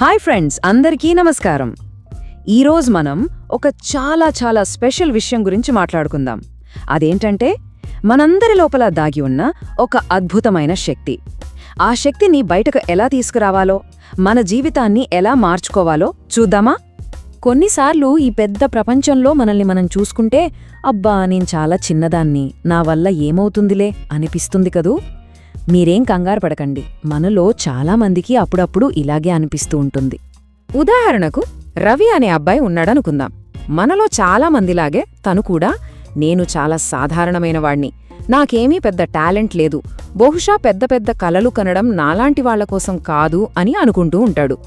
Hi friends అందరికీ నమస్కారం. ఈరోజు మనం ఒక చాలా చాలా స్పెషల్ విషయం గురించి మాట్లాడుకుందాం. అదేంటంటే మనందరి లోపల దాగి ఉన్న ఒక అద్భుతమైన శక్తి. ఆ శక్తిని బయటకు ఎలా తీసుకురావాలో మన జీవితాన్ని ఎలా మార్చుకోవాలో చూద్దామా? కొన్నిసార్లు ఈ పెద్ద ప్రపంచంలో మనల్ని మనం చూసుకుంటే అబ్బా నేను చాలా చిన్నదాన్ని నా వల్ల ఏమవుతుందిలే అనిపిస్తుంది కదూ? మీరేం కంగారు పడకండి. మనలో చాలామందికి అప్పుడప్పుడు ఇలాగే అనిపిస్తూ ఉంటుంది. ఉదాహరణకు రవి అనే అబ్బాయి ఉన్నాడనుకుందాం. మనలో చాలామందిలాగే తను కూడా నేను చాలా సాధారణమైన వాణ్ణి. నాకేమీ పెద్ద టాలెంట్ లేదు. బహుశా పెద్ద పెద్ద కలలు కనడం నాలాంటి వాళ్ళ కోసం కాదు అని అనుకుంటూ ఉంటాడు.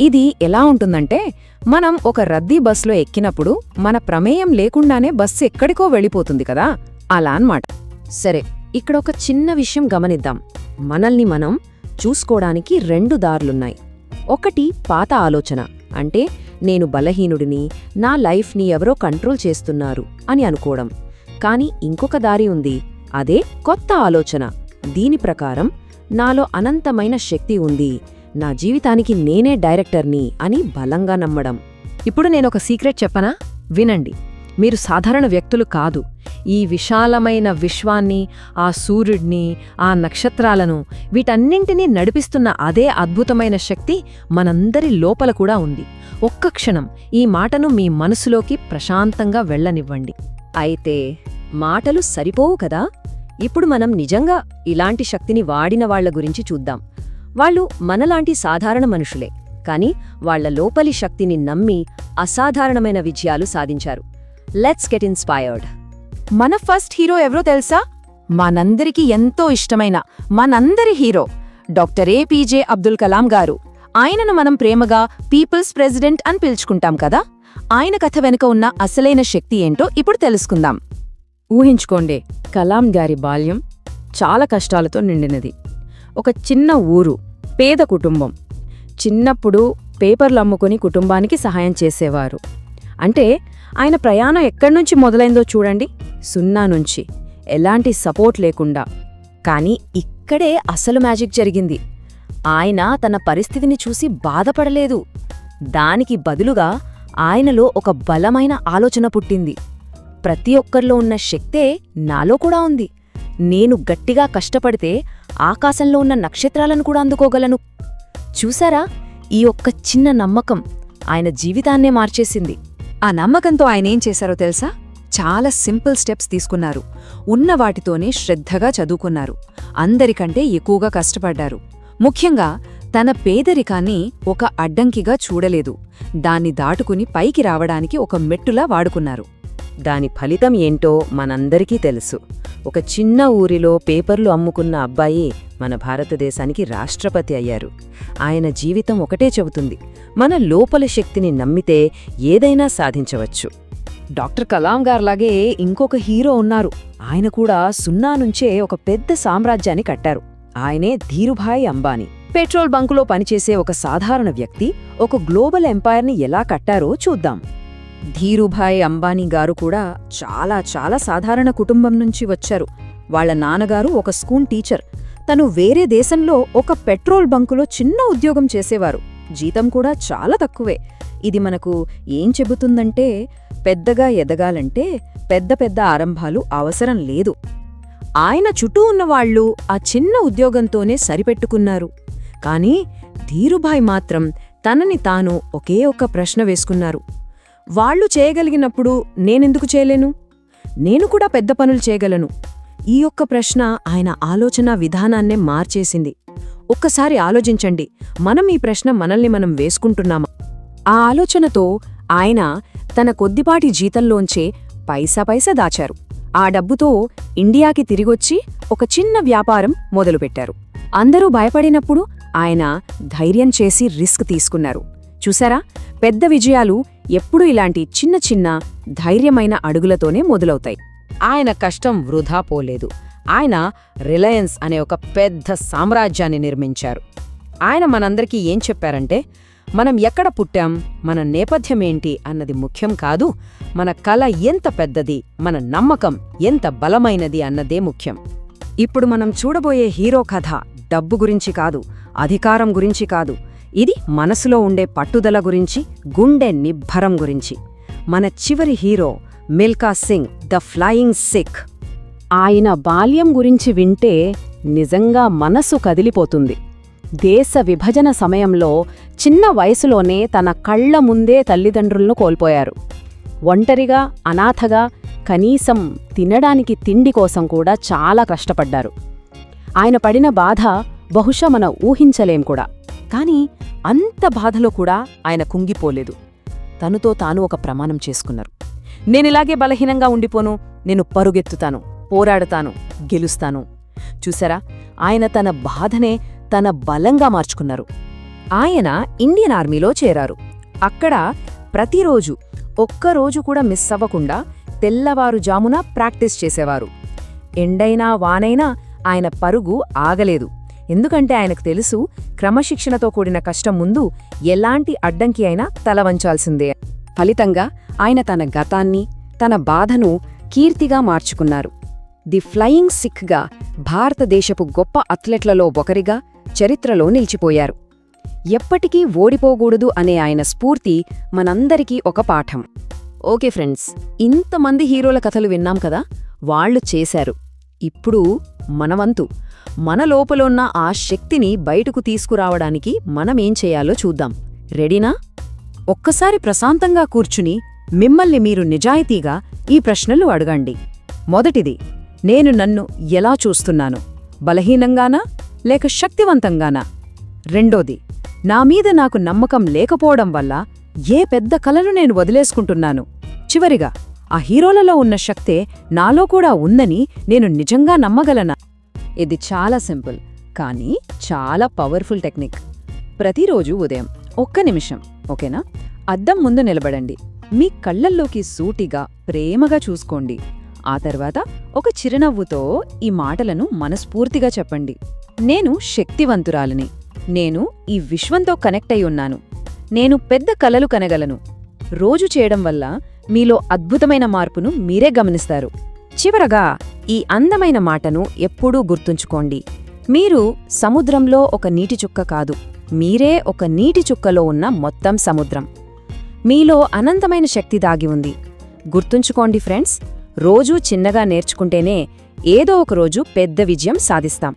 ఇది ఎలా ఉంటుందంటే మనం ఒక రద్దీ బస్సులో ఎక్కినప్పుడు మన ప్రమేయం లేకుండానే బస్సు ఎక్కడికో వెళ్ళిపోతుంది కదా? అలా అన్నమాట. సరే ఇక్కడ ఒక చిన్న విషయం గమనిద్దాం. మనల్ని మనం చూసుకోవడానికి రెండు దారులున్నాయి. ఒకటి పాత ఆలోచన. అంటే నేను బలహీనుడిని నా లైఫ్ని ఎవరో కంట్రోల్ చేస్తున్నారు అని అనుకోవడం. కానీ ఇంకొక దారి ఉంది. అదే కొత్త ఆలోచన. దీని ప్రకారం నాలో అనంతమైన శక్తి ఉంది. నా జీవితానికి నేనే డైరెక్టర్ని అని బలంగా నమ్మడం. ఇప్పుడు నేనొక సీక్రెట్ చెప్పనా? వినండి. మీరు సాధారణ వ్యక్తులు కాదు. ఈ విశాలమైన విశ్వాన్ని ఆ సూర్యుడిని ఆ నక్షత్రాలను వీటన్నింటినీ నడిపిస్తున్న అదే అద్భుతమైన శక్తి మనందరి లోపల కూడా ఉంది. ఒక్క క్షణం ఈ మాటను మీ మనసులోకి ప్రశాంతంగా వెళ్ళనివ్వండి. అయితే మాటలు సరిపోవు కదా? ఇప్పుడు మనం నిజంగా ఇలాంటి శక్తిని వాడిన వాళ్ళ గురించి చూద్దాం. వాళ్ళు మనలాంటి సాధారణ మనుషులే. కాని వాళ్ళ లోపలి శక్తిని నమ్మి అసాధారణమైన విజయాలు సాధించారు. లెట్స్ గెట్ ఇన్స్పైర్డ్ మన ఫస్ట్ హీరో ఎవరో తెలుసా? మనందరికీ ఎంతో ఇష్టమైన మనందరి hero doctor APJ Abdul Kalam garu. ఆయనను మనం ప్రేమగా పీపుల్స్ ప్రెసిడెంట్ అని పిలుచుకుంటాం కదా? ఆయన కథ వెనుక ఉన్న అసలైన శక్తి ఏంటో ఇప్పుడు తెలుసుకుందాం. ఊహించుకోండి కలాం గారి బాల్యం చాలా కష్టాలతో నిండినది. ఒక చిన్న ఊరు పేద కుటుంబం. చిన్నప్పుడు పేపర్లు అమ్ముకుని కుటుంబానికి సహాయం చేసేవారు. అంటే ఆయన ప్రయాణం ఎక్కడి నుంచి మొదలైందో చూడండి. సున్నా నుంచి. ఎలాంటి సపోర్ట్ లేకుండా. కానీ ఇక్కడే అసలు మ్యాజిక్ జరిగింది. ఆయన తన పరిస్థితిని చూసి బాధపడలేదు. దానికి బదులుగా ఆయనలో ఒక బలమైన ఆలోచన పుట్టింది. ప్రతి ఒక్కరిలో ఉన్న శక్తే నాలో కూడా ఉంది. నేను గట్టిగా కష్టపడితే ఆకాశంలో ఉన్న నక్షత్రాలను కూడా అందుకోగలను. చూసారా? ఈ ఒక్క చిన్న నమ్మకం ఆయన జీవితాన్నే మార్చేసింది. ఆ నమ్మకంతో ఆయనేం చేశారో తెలుసా? చాలా సింపుల్ స్టెప్స్ తీసుకున్నారు. ఉన్న వాటితోనే శ్రద్ధగా చదువుకున్నారు. అందరికంటే ఎక్కువగా కష్టపడ్డారు. ముఖ్యంగా తన పేదరికాన్ని ఒక అడ్డంకిగా చూడలేదు. దాన్ని దాటుకుని పైకి రావడానికి ఒక మెట్టులా వాడుకున్నారు. దాని ఫలితం ఏంటో మనందరికీ తెలుసు. ఒక చిన్న ఊరిలో పేపర్లు అమ్ముకున్న అబ్బాయి మన భారతదేశానికి రాష్ట్రపతి అయ్యారు. ఆయన జీవితం ఒకటే చెబుతుంది. మన లోపల శక్తిని నమ్మితే ఏదైనా సాధించవచ్చు. డాక్టర్ కలాం గారిలాగే ఇంకొక హీరో ఉన్నారు. ఆయన కూడా సున్నా నుంచే ఒక పెద్ద సామ్రాజ్యాన్ని కట్టారు. ఆయనే ధీరుభాయ్ అంబానీ. పెట్రోల్ బంకులో పనిచేసే ఒక సాధారణ వ్యక్తి ఒక గ్లోబల్ ఎంపైర్ని ఎలా కట్టారో చూద్దాం. ధీరుభాయ్ అంబానీ గారు కూడా చాలా చాలా సాధారణ కుటుంబం నుంచి వచ్చారు. వాళ్ళ నాన్నగారు ఒక స్కూల్ టీచర్. తను వేరే దేశంలో ఒక పెట్రోల్ బంకులో చిన్న ఉద్యోగం చేసేవారు. జీతం కూడా చాలా తక్కువే. ఇది మనకు ఏం చెబుతుందంటే పెద్దగా ఎదగాలంటే పెద్ద పెద్ద ఆరంభాలు అవసరం లేదు. ఆయన చుట్టూ ఉన్నవాళ్ళు ఆ చిన్న ఉద్యోగంతోనే సరిపెట్టుకున్నారు. కానీ ధీరుభాయ్ మాత్రం తనని తాను ఒకే ఒక్క ప్రశ్న వేసుకున్నారు. వాళ్ళు చేయగలిగినప్పుడు నేనెందుకు చేయలేను? నేను కూడా పెద్ద పనులు చేయగలను. ఈ ఒక్క ప్రశ్న ఆయన ఆలోచన విధానాన్నే మార్చేసింది. ఒక్కసారి ఆలోచించండి మనం ఈ ప్రశ్న మనల్ని మనం వేసుకుంటున్నామా? ఆ ఆలోచనతో ఆయన తన కొద్దిపాటి జీతంలోంచే పైసా పైసా దాచారు. ఆ డబ్బుతో ఇండియాకి తిరిగొచ్చి ఒక చిన్న వ్యాపారం మొదలుపెట్టారు. అందరూ భయపడినప్పుడు ఆయన ధైర్యం చేసి రిస్క్ తీసుకున్నారు. చూసారా? పెద్ద విజయాలు ఎప్పుడూ ఇలాంటి చిన్న చిన్న ధైర్యమైన అడుగులతోనే మొదలవుతాయి. ఆయన కష్టం వృధా పోలేదు. ఆయన రిలయన్స్ అనే ఒక పెద్ద సామ్రాజ్యాన్ని నిర్మించారు. ఆయన మనందరికీ ఏం చెప్పారంటే మనం ఎక్కడ పుట్టాం? మన నేపథ్యమేంటి అన్నది ముఖ్యం కాదు. మన కళ ఎంత పెద్దది? మన నమ్మకం ఎంత బలమైనది అన్నదే ముఖ్యం. ఇప్పుడు మనం చూడబోయే హీరో కథ డబ్బు గురించి కాదు అధికారం గురించి కాదు. ఇది మనసులో ఉండే పట్టుదల గురించి గుండె నిబ్బరం గురించి. మన చివరి hero Milkha Singh the flying Sikh. ఆయన బాల్యం గురించి వింటే నిజంగా మనసు కదిలిపోతుంది. దేశ విభజన సమయంలో చిన్న వయసులోనే తన కళ్ళ ముందే తల్లిదండ్రులను కోల్పోయారు. ఒంటరిగా అనాథగా కనీసం తినడానికి తిండి కోసం కూడా చాలా కష్టపడ్డారు. ఆయన పడిన బాధ బహుశా మన ఊహించలేం కూడా. కానీ అంత బాధలో కూడా ఆయన కుంగిపోలేదు. తనుతో తాను ఒక ప్రమాణం చేసుకున్నారు. నేనిలాగే బలహీనంగా ఉండిపోను నేను పరుగెత్తుతాను పోరాడతాను గెలుస్తాను. చూసారా? ఆయన తన బాధనే తన బలంగా మార్చుకున్నారు. ఆయన ఇండియన్ ఆర్మీలో చేరారు. అక్కడ ప్రతిరోజు ఒక్కరోజు కూడా మిస్ అవ్వకుండా తెల్లవారుజామున ప్రాక్టీస్ చేసేవారు. ఎండైనా వానైనా ఆయన పరుగు ఆగలేదు. ఎందుకంటే ఆయనకు తెలుసు క్రమశిక్షణతో కూడిన కష్టం ముందు ఎలాంటి అడ్డంకి అయినా తల వంచాల్సిందే. ఫలితంగా ఆయన తన గతాన్ని తన బాధను కీర్తిగా మార్చుకున్నారు. ది ఫ్లయింగ్ సిఖ్గా భారతదేశపు గొప్ప అథ్లెట్లలో ఒకరిగా చరిత్రలో నిలిచిపోయారు. ఎప్పటికీ ఓడిపోకూడదు అనే ఆయన స్ఫూర్తి మనందరికీ ఒక పాఠం. ఓకే ఫ్రెండ్స్ ఇంతమంది హీరోల కథలు విన్నాం కదా? వాళ్ళు చేశారు. ఇప్పుడు మనవంతు. మన లోపలున్న ఆ శక్తిని బయటకు తీసుకురావడానికి మనమేం చేయాలో చూద్దాం. రెడీనా? ఒక్కసారి ప్రశాంతంగా కూర్చుని మిమ్మల్ని మీరు నిజాయితీగా ఈ ప్రశ్నలు అడగండి. మొదటిది నేను నన్ను ఎలా చూస్తున్నాను? బలహీనంగానా? లేక శక్తివంతంగానా? రెండోది నా మీద నాకు నమ్మకం లేకపోవడం వల్ల ఏ పెద్ద కలను నేను వదిలేసుకుంటున్నాను? చివరిగా ఆ హీరోలలో ఉన్న శక్తే నాలో కూడా ఉందని నేను నిజంగా నమ్మగలనా? ఇది చాలా సింపుల్ కానీ చాలా పవర్ఫుల్ టెక్నిక్. ప్రతిరోజు ఉదయం ఒక్క నిమిషం ఓకేనా? అద్దం ముందు నిలబడండి. మీ కళ్ళల్లోకి సూటిగా ప్రేమగా చూసుకోండి. ఆ తర్వాత ఒక చిరునవ్వుతో ఈ మాటలను మనస్ఫూర్తిగా చెప్పండి. నేను శక్తివంతురాలిని. నేను ఈ విశ్వంతో కనెక్ట్ అయి ఉన్నాను. నేను పెద్ద కలలు కనగలను. రోజు చేయడం వల్ల మీలో అద్భుతమైన మార్పును మీరే గమనిస్తారు. చివరగా ఈ అందమైన మాటను ఎప్పుడూ గుర్తుంచుకోండి. మీరు సముద్రంలో ఒక నీటి చుక్క కాదు మీరే ఒక నీటి చుక్కలో ఉన్న మొత్తం సముద్రం. మీలో అనంతమైన శక్తి దాగి ఉంది. గుర్తుంచుకోండి ఫ్రెండ్స్ రోజూ చిన్నగా నేర్చుకుంటేనే ఏదో ఒక రోజు పెద్ద విజయం సాధిస్తాం.